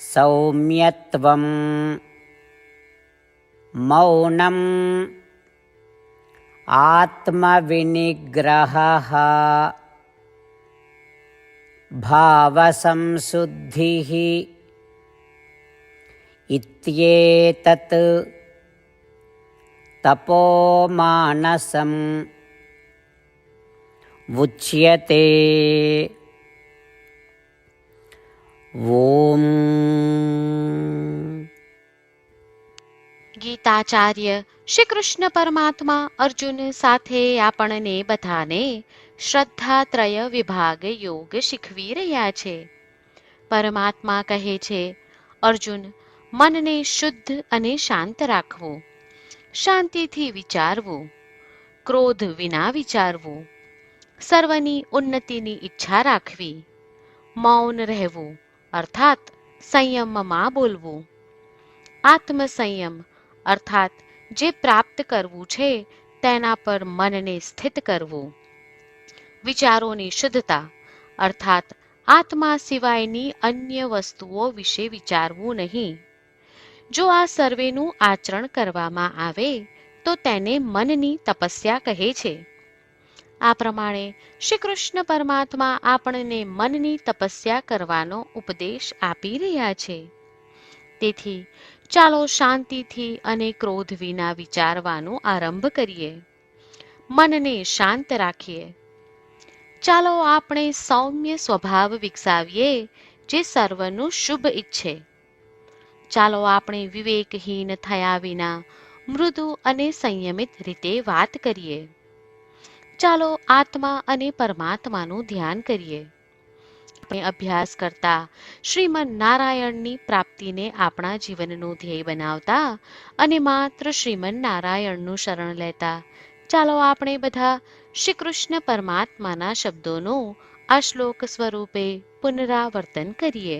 सौम्यत्वं मौनम्। आत्मविनिग्रहः। भावसंशुद्धिः। इत्येतत् तपोमानसम्। उच्यते ॐ ગીતાચાર્ય શ્રી કૃષ્ણ પરમાત્મા અર્જુન સાથે આપણને બધાને શ્રદ્ધાત્રય વિભાગ યોગ શીખવી રહ્યા છે. પરમાત્મા કહે છે, અર્જુન, મનને શુદ્ધ અને શાંત રાખવું, શાંતિથી વિચારવું, ક્રોધ વિના વિચારવું, સર્વની ઉન્નતિની ઈચ્છા રાખવી, મૌન રહેવું અર્થાત સંયમમાં બોલવું. આત્મસંયમ, અર્થાત જે પ્રાપ્ત કરવું છે, તેના પર મનને સ્થિત કરવું. વિચારોની શુદ્ધતા, અર્થાત આત્મા સિવાયની અન્ય વસ્તુઓ વિશે વિચારવું નહીં. જો આ સર્વેનું આચરણ કરવામાં આવે, તો તેને મનની તપસ્યા કહે છે. આ પ્રમાણે શ્રી કૃષ્ણ પરમાત્મા આપણને મનની તપસ્યા કરવાનો ઉપદેશ આપી રહ્યા છે. તેથી ચાલો શાંતિથી અને ક્રોધ વિના વિચારવાનો આરંભ કરીએ. મનને શાંત રાખીએ. ચાલો આપણે સૌમ્ય સ્વભાવ વિકસાવીએ જે સર્વનું શુભ ઈચ્છે. ચાલો આપણે વિવેકહીન થયા વિના મૃદુ અને સંયમિત રીતે વાત કરીએ. ચાલો આત્મા અને પરમાત્માનું ધ્યાન કરીએ આપણે અભ્યાસ કરતા શ્રીમન નારાયણની પ્રાપ્તિને આપણા જીવનનું ધ્યેય બનાવતા અને માત્ર શ્રીમન નારાયણનું શરણ લેતા ચાલો આપણે બધા શ્રી કૃષ્ણ પરમાત્માના શબ્દોનું આ શ્લોક સ્વરૂપે પુનરાવર્તન કરીએ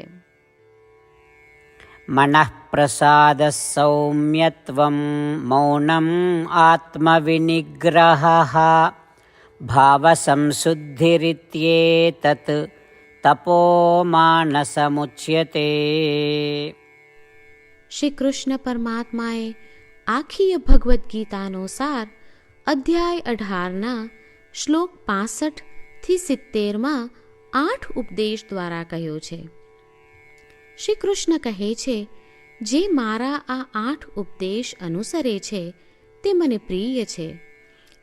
मनः प्रसादः सौम्यत्वं मौनम् आत्मविनिग्रहः भावसंशुद्धिरित्येतत् तपोमानसमुच्यते શ્રી કૃષ્ણ પરમાત્માએ આખી ભગવદ્ ગીતાનો સાર અધ્યાય અઢારના શ્લોક પાસઠ થી સિત્તેરમાં આઠ ઉપદેશ દ્વારા કહ્યો છે શ્રી કૃષ્ણ કહે છે જે મારા આ આઠ ઉપદેશ અનુસરે છે તે મને પ્રિય છે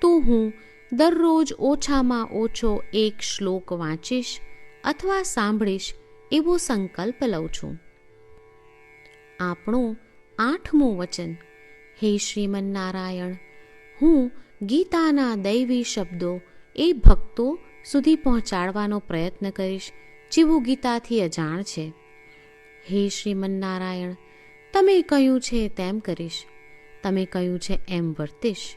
તો હું દરરોજ ઓછામાં ઓછો એક શ્લોક વાંચીશ અથવા સાંભળીશ એવો સંકલ્પ લઉં છું. આપણું આઠમું વચન, હે શ્રીમન્નારાયણ, હું ગીતાના દૈવી શબ્દો એ ભક્તો સુધી પહોંચાડવાનો પ્રયત્ન કરીશ જેવું ગીતાથી અજાણ છે. હે શ્રીમન્નારાયણ, તમે કહ્યું છે તેમ કરીશ, તમે કહ્યું છે એમ વર્તીશ.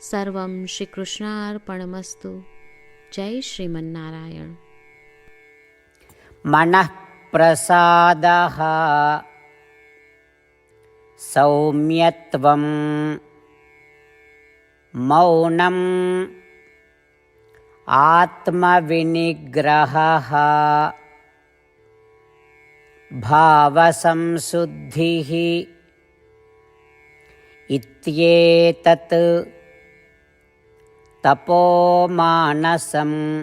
सर्वं श्रीकृष्णार्पणमस्तु। जय श्रीमन्नारायण। मनः प्रसादः सौम्यत्वं। मौनम्। आत्मविनिग्रहः। भावसंशुद्धिः। इत्येतत् तपोमानसम्।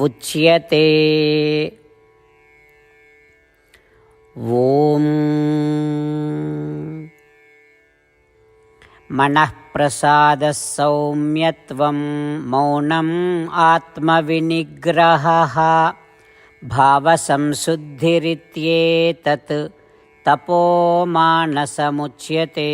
उच्यते। ॐ। मनः प्रसादः सौम्यत्वं मौनम् आत्मविनिग्रहः। भावसंशुद्धिरित्येतत् तपोमानसमुच्यते